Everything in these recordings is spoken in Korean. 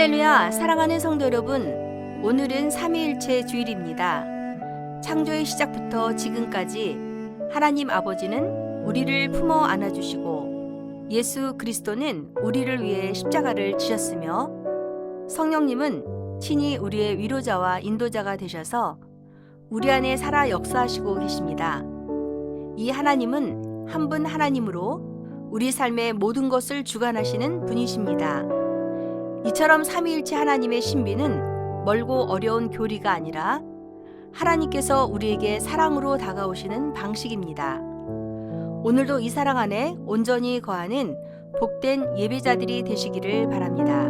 할렐루야 사랑하는 성도 여러분. 오늘은 삼위일체 주일입니다. 창조의 시작부터 지금까지 하나님 아버지는 우리를 품어 안아주시고 예수 그리스도는 우리를 위해 십자가를 지셨으며 성령님은 친히 우리의 위로자와 인도자가 되셔서 우리 안에 살아 역사하시고 계십니다. 이 하나님은 한 분 하나님으로 우리 삶의 모든 것을 주관하시는 분이십니다. 이처럼 삼위일체 하나님의 신비는 멀고 어려운 교리가 아니라 하나님께서 우리에게 사랑으로 다가오시는 방식입니다. 오늘도 이 사랑 안에 온전히 거하는 복된 예배자들이 되시기를 바랍니다.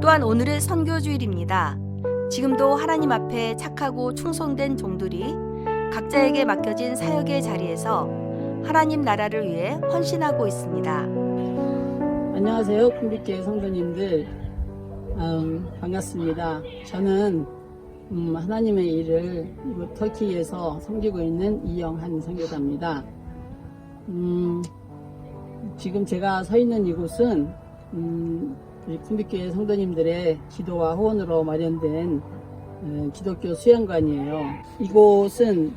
또한 오늘은 선교주일입니다. 지금도 하나님 앞에 착하고 충성된 종들이 각자에게 맡겨진 사역의 자리에서 하나님 나라를 위해 헌신하고 있습니다. 안녕하세요. 쿤비교회 성도님들. 음, 반갑습니다. 저는 음, 하나님의 일을 이곳 터키에서 섬기고 있는 이영한 선교사입니다. 음, 지금 제가 서 있는 이곳은 음, 우리 쿤비교회 성도님들의 기도와 후원으로 마련된 음, 기독교 수양관이에요. 이곳은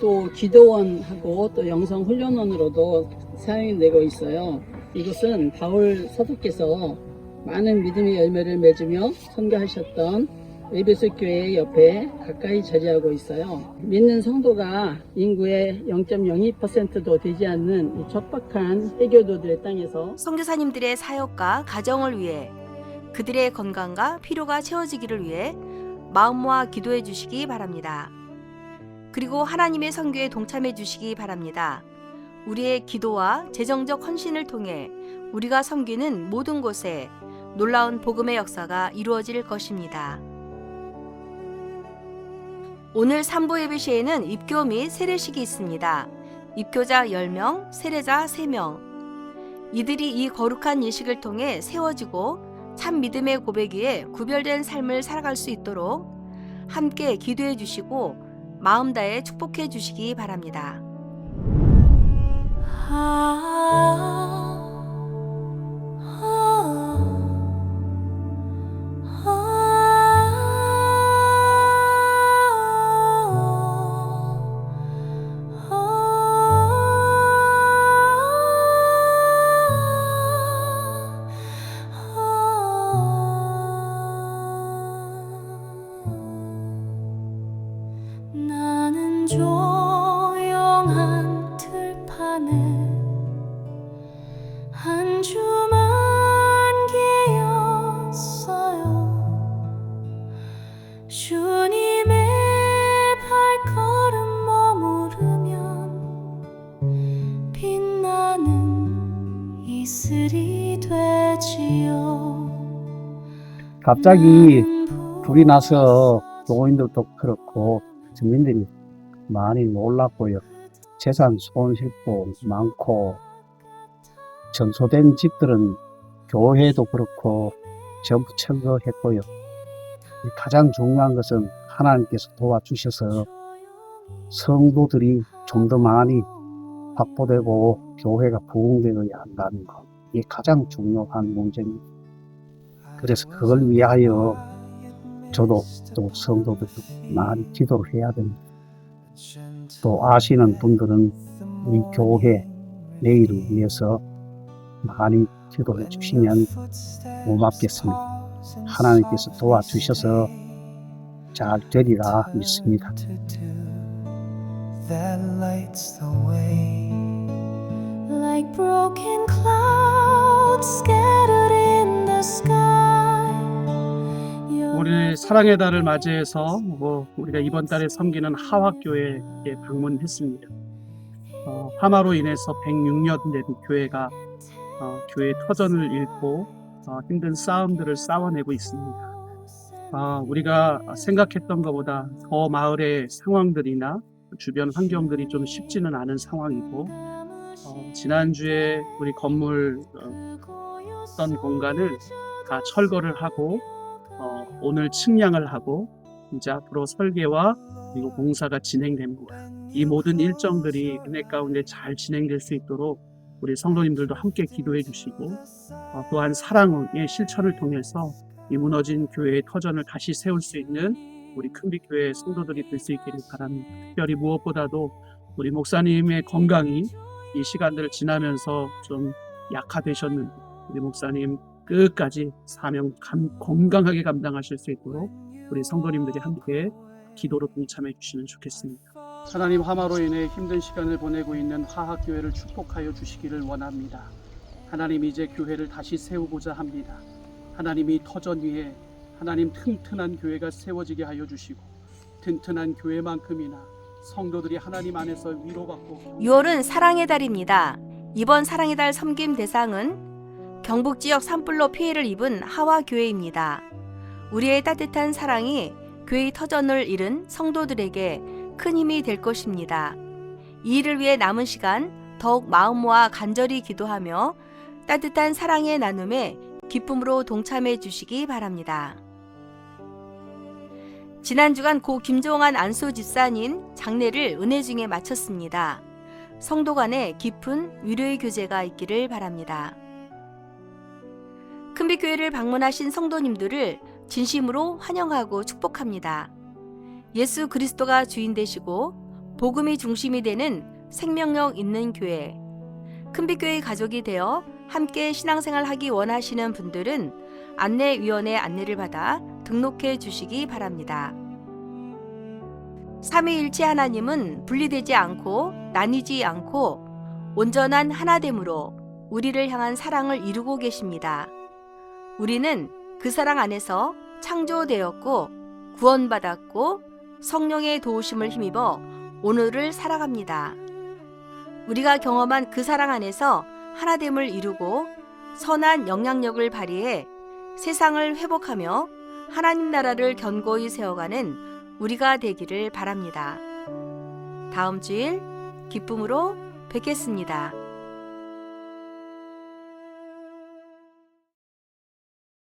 또 기도원하고 또 영성 훈련원으로도 사용이 되고 있어요. 이곳은 바울 사도께서 많은 믿음의 열매를 맺으며 선교하셨던 에베소 교회 옆에 가까이 자리하고 있어요. 믿는 성도가 인구의 0.02%도 되지 않는 이 척박한 해교도들의 땅에서 선교사님들의 사역과 가정을 위해 그들의 건강과 필요가 채워지기를 위해 마음 모아 기도해 주시기 바랍니다. 그리고 하나님의 선교에 동참해 주시기 바랍니다. 우리의 기도와 재정적 헌신을 통해 우리가 섬기는 모든 곳에 놀라운 복음의 역사가 이루어질 것입니다. 오늘 3부 예배 시에는 입교 및 세례식이 있습니다. 입교자 10명, 세례자 3명. 이들이 이 거룩한 예식을 통해 세워지고 참 믿음의 고백 위에 구별된 삶을 살아갈 수 있도록 함께 기도해 주시고 마음 다해 축복해 주시기 바랍니다. 나 갑자기 불이 나서 노인들도 그렇고 주민들이 많이 놀랐고요. 재산 손실도 많고 전소된 집들은 교회도 그렇고 전부 철거했고요. 가장 중요한 것은 하나님께서 도와주셔서 성도들이 좀 더 많이 확보되고 교회가 부흥되어야 한다는 것. 이게 가장 중요한 문제입니다. 그래서 그걸 위하여 저도 또 성도들도 많이 기도를 해야 됩니다. 또 아시는 분들은 우리 교회 내일을 위해서 많이 기도해 주시면 고맙겠습니다. 하나님께서 도와주셔서 잘 되리라 믿습니다. that lights the way. like broken clouds scattered in 우리 사랑의 달을 맞이해서 뭐 우리가 이번 달에 섬기는 하와교회에 방문했습니다. 어, 하마로 인해서 106년 된 교회가 어, 교회 터전을 잃고 어, 힘든 싸움들을 싸워내고 있습니다. 아, 우리가 생각했던 것보다 더 마을의 상황들이나 주변 환경들이 좀 쉽지는 않은 상황이고 어, 지난주에 우리 건물 어, 어떤 공간을 다 철거를 하고 어, 오늘 측량을 하고 이제 앞으로 설계와 그리고 공사가 진행됩니다. 이 모든 일정들이 은혜 가운데 잘 진행될 수 있도록 우리 성도님들도 함께 기도해 주시고 어, 또한 사랑의 실천을 통해서 이 무너진 교회의 터전을 다시 세울 수 있는 우리 큰빛교회 성도들이 될 수 있기를 바랍니다. 특별히 무엇보다도 우리 목사님의 건강이 이 시간들을 지나면서 좀 약화되셨는데 우리 목사님 끝까지 사명 감- 건강하게 감당하실 수 있도록 우리 성도님들이 함께 기도로 동참해 주시면 좋겠습니다. 하나님 하마로 인해 힘든 시간을 보내고 있는 화학교회를 축복하여 주시기를 원합니다. 하나님 이제 교회를 다시 세우고자 합니다. 하나님이 터전 위에 하나님 튼튼한 교회가 세워지게 하여 주시고 튼튼한 교회만큼이나 성도들이 하나님 안에서 위로받고 6월은 사랑의 달입니다. 이번 사랑의 달 섬김 대상은 경북 지역 산불로 피해를 입은 하와 교회입니다. 우리의 따뜻한 사랑이 교회의 터전을 잃은 성도들에게 큰 힘이 될 것입니다. 이 일을 위해 남은 시간 더욱 마음 모아 간절히 기도하며 따뜻한 사랑의 나눔에 기쁨으로 동참해 주시기 바랍니다. 지난 주간 고 김종환 안소 집사님 장례를 은혜 중에 마쳤습니다. 성도 간에 깊은 위로의 교제가 있기를 바랍니다. 큰빛교회를 방문하신 성도님들을 진심으로 환영하고 축복합니다. 예수 그리스도가 주인 되시고 복음이 중심이 되는 생명력 있는 교회. 큰빛교회 가족이 되어 함께 신앙생활 하기 원하시는 분들은 안내위원회 안내를 받아 등록해 주시기 바랍니다. 삼위일체 하나님은 분리되지 않고 나뉘지 않고 온전한 하나됨으로 우리를 향한 사랑을 이루고 계십니다. 우리는 그 사랑 안에서 창조되었고 구원받았고 성령의 도우심을 힘입어 오늘을 살아갑니다. 우리가 경험한 그 사랑 안에서 하나됨을 이루고 선한 영향력을 발휘해 세상을 회복하며 하나님 나라를 견고히 세워가는 우리가 되기를 바랍니다. 다음 주일 기쁨으로 뵙겠습니다.